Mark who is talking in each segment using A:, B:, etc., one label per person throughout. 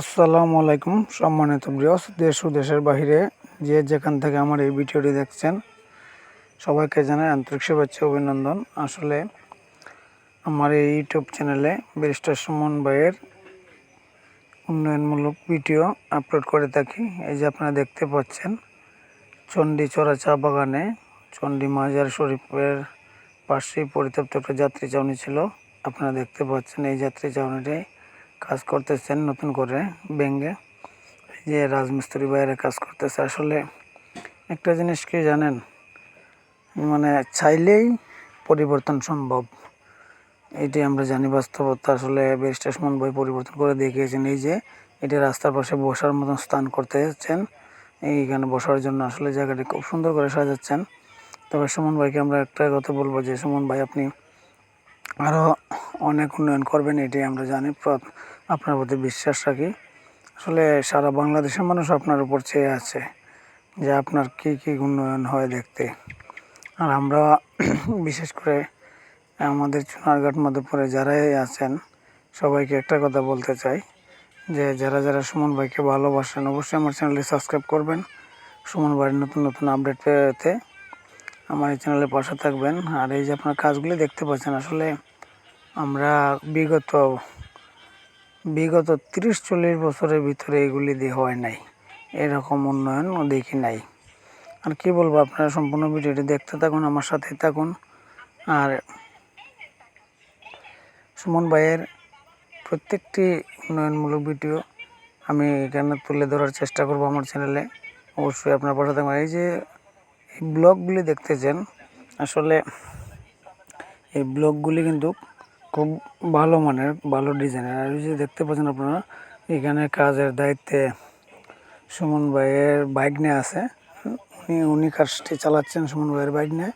A: আসসালামু আলাইকুম, সম্মানিত প্রিয় দেশ ও দেশের বাহিরে যে যেখান থেকে আমার এই ভিডিওটি দেখছেন, সবাইকে জানাই আন্তরিক শুভেচ্ছা অভিনন্দন। আসলে আমার এই ইউটিউব চ্যানেলে ব্যারিস্টার সুমন ভাইয়ের উন্নয়নমূলক ভিডিও আপলোড করে থাকি। এই যে আপনারা দেখতে পাচ্ছেন, চণ্ডী চড়া চা বাগানে, চণ্ডী মাজার শরীফের পাশেই পরিত্যক্ত একটা যাত্রী চাউনি ছিল। আপনারা দেখতে পাচ্ছেন এই যাত্রী চাউনিটাই কাজ করতেছেন নতুন করে ব্যাঙ্গে যে রাজমিস্ত্রি বাইরে কাজ করতেছে। আসলে একটা জিনিস কি জানেন? মানে চাইলেই পরিবর্তন সম্ভব। এটি আমরা জানি বাস্তবতা। আসলে সুমন বই পরিবর্তন করে দেখিয়েছেন। এই যে এটি রাস্তার পাশে বসার মতন স্থান করতে যাচ্ছেন এইখানে বসার জন্য আসলে জায়গাটি খুব সুন্দর করে সাজাচ্ছেন। তবে সুমন ভাইকে আমরা একটা কথা বলব যে, সুমন ভাই আপনি আরও অনেক উন্নয়ন করবেন এটি আমরা জানি। আপনার প্রতি বিশ্বাস রাখি। আসলে সারা বাংলাদেশের মানুষ আপনার উপর চেয়ে আছে যে আপনার কি কি উন্নয়ন হয় দেখতে। আর আমরা বিশেষ করে আমাদের চুনারঘাট মধ্যপুরে যারাই আছেন, সবাইকে একটা কথা বলতে চাই যে যারা যারা সুমন ভাইকে ভালোবাসেন, অবশ্যই আমার চ্যানেলটি সাবস্ক্রাইব করবেন। সুমন ভাইয়ের নতুন নতুন আপডেট পেতে আমার এই চ্যানেলে পাশে থাকবেন। আর এই যে আপনার কাজগুলি দেখতে পাচ্ছেন, আসলে আমরা বিগত বিগত তিরিশ চল্লিশ বছরের ভিতরে এগুলি দিয়ে হয় নাই। এরকম উন্নয়ন দেখি নাই। আর কি বলব, আপনারা সম্পূর্ণ ভিডিওটি দেখতে থাকুন, আমার সাথে থাকুন। আর সুমন ভাইয়ের প্রত্যেকটি উন্নয়নমূলক ভিডিও আমি এখানে তুলে ধরার চেষ্টা করব আমার চ্যানেলে অবশ্যই আপনার পাশে থাকবেন। এই যে এই ব্লগগুলি দেখতেছেন, আসলে এই ব্লগগুলি কিন্তু খুব ভালো মানের, ভালো ডিজাইনের আর যে দেখতে পাচ্ছেন আপনারা, এখানে কাজের দায়িত্বে সুমন ভাইয়ের বাইক নিয়ে আছে। উনি উনি কাজটি চালাচ্ছেন সুমন ভাইয়ের বাইক নিয়ে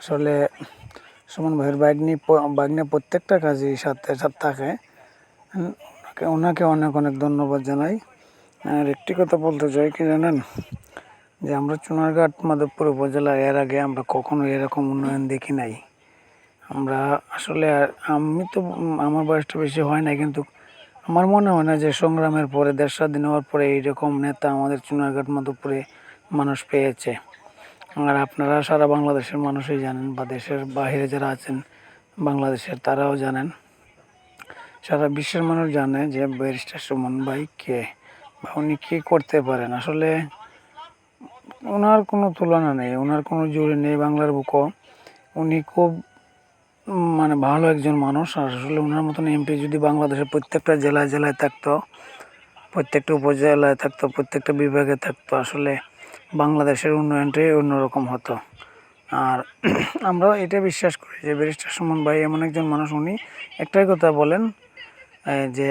A: আসলে সুমন ভাইয়ের বাইক নিয়ে বাইক নিয়ে প্রত্যেকটা কাজই সাথে সাথে থাকে। ওনাকে ওনাকে অনেক অনেক ধন্যবাদ জানাই। আর একটি কথা বলতে চাই, কি জানেন? যে আমরা চুনারঘাট, মাধবপুর উপজেলা এর আগে আমরা কখনো এরকম উন্নয়ন দেখি নাই। আমরা আসলে আমি তো, আমার বয়সটা বেশি হয় না কিন্তু আমার মনে হয় না যে সংগ্রামের পরে দেশ স্বাধীন হওয়ার পরে এইরকম নেতা আমাদের চুনারঘাট, মাধবপুরে মানুষ পেয়েছে। আর আপনারা সারা বাংলাদেশের মানুষই জানেন বা দেশের বাইরে যারা আছেন, বাংলাদেশের তারাও জানেন। সারা বিশ্বের মানুষ জানে যে ব্যারিস্টার সুমন ভাই কে বা উনি কী করতে পারেন। আসলে ওনার কোনো তুলনা নেই, ওনার কোনো জুড়ি নেই বাংলার বুকও উনি খুব মানে ভালো একজন মানুষ, আর আসলে ওনার মতন এমপি যদি বাংলাদেশের প্রত্যেকটা জেলায় জেলায় থাকতো, প্রত্যেকটা উপজেলায় থাকতো, প্রত্যেকটা বিভাগে থাকতো, আসলে বাংলাদেশের উন্নয়নটাই অন্যরকম হতো। আর আমরা এটা বিশ্বাস করি যে ব্যারিস্টার সুমন ভাই এমন একজন মানুষ, উনি একটাই কথা বলেন যে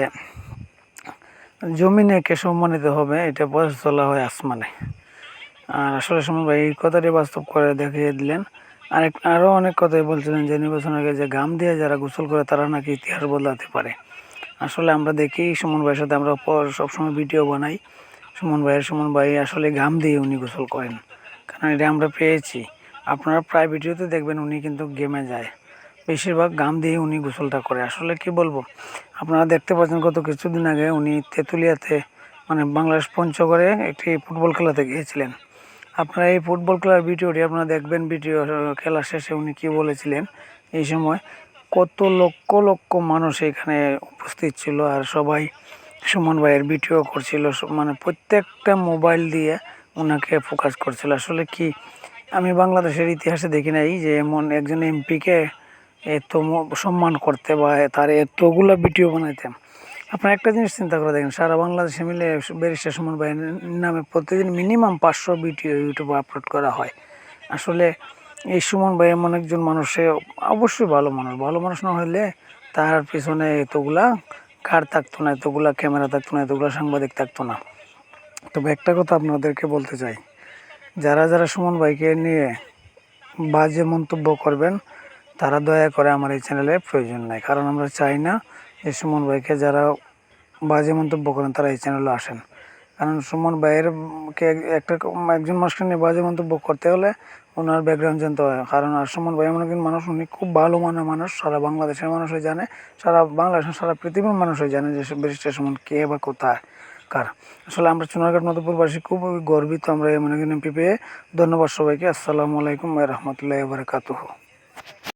A: জমিনে কে সম্মানিত হবে, এটা পথ চলা হয় আসমানে। আর আসলে সুমন ভাই এই কথাটি বাস্তব করে দেখিয়ে দিলেন। আরেক আরও অনেক কথাই বলছিলেন যে নির্বাচন আগে যে গাম দিয়ে যারা গোসল করে তারা নাকি ইতিহাস বদলাতে পারে। আসলে আমরা দেখি সুমন ভাইয়ের সাথে আমরা পর সবসময় ভিডিও বানাই। সুমন ভাইয়ের সুমন ভাই আসলে গাম দিয়ে উনি গোসল করেন। কারণ এটা আমরা পেয়েছি। আপনারা প্রায় ভিডিওতে দেখবেন উনি কিন্তু গেমে যায়। বেশিরভাগ গাম দিয়ে উনি গোসলটা করে। আসলে কি বলব? আপনারা দেখতে পাচ্ছেন গত কিছুদিন আগে উনি তেঁতুলিয়াতে মানে বাংলাদেশ পঞ্চগড়ে একটি ফুটবল খেলাতে গিয়েছিলেন। আপনারা এই ফুটবল খেলার ভিডিওটি আপনারা দেখবেন, ভিডিও খেলা শেষে উনি কি বলেছিলেন, এই সময় কত লক্ষ লক্ষ মানুষ এখানে উপস্থিত ছিল আর সবাই সুমন ভাইয়ের ভিডিও করছিল মানে প্রত্যেকটা মোবাইল দিয়ে ওনাকে ফোকাস করছিল। আসলে কি, আমি বাংলাদেশের ইতিহাসে দেখি নাই যে এমন একজন এমপিকে এত সম্মান করতে বা তার এতগুলো ভিডিও বানাইতে আপনার একটা জিনিস চিন্তা করে দেখেন, সারা বাংলাদেশে মিলে ব্যারিস্টার সুমন ভাইয়ের নামে প্রতিদিন মিনিমাম পাঁচশো ভিডিও ইউটিউবে আপলোড করা হয়। আসলে এই সুমন ভাই এমন একজন মানুষে অবশ্যই ভালো মানুষ। ভালো মানুষ না হলে তার পিছনে এতগুলা কার থাকতো না, এতগুলা ক্যামেরা থাকতো না, এতগুলা সাংবাদিক থাকতো না। তবে একটা কথা আপনাদেরকে বলতে চাই, যারা যারা সুমন ভাইকে নিয়ে বাজে মন্তব্য করবেন, তারা দয়া করে আমার এই চ্যানেলে প্রয়োজন নাই। কারণ আমরা চাই না যে সুমন ভাইকে যারা বাজে মন্তব্য করেন তারা এই চ্যানেলে আসেন। কারণ সুমন ভাইয়ের উম, কে একটা একজন মানুষকে নিয়ে বাজে মন্তব্য করতে হলে ওনার ব্যাকগ্রাউন্ড জানতে হয়। কারণ আর সুমন ভাই এমন একজন মানুষ উনি খুব ভালো মানের মানুষ সারা বাংলাদেশের মানুষই জানে সারা বাংলাদেশের সারা পৃথিবীর মানুষই জানে যে ব্যারিস্টার সুমন কে বা কোথায় কার। আসলে আমরা চুনারঘাট মধুপুরবাসী খুব গর্বিত আমরা এমন একজন এমপি পেয়ে ধন্যবাদ সবাইকে। আসসালামু আলাইকুম রহমতুল্লাহ বারকাতুহ।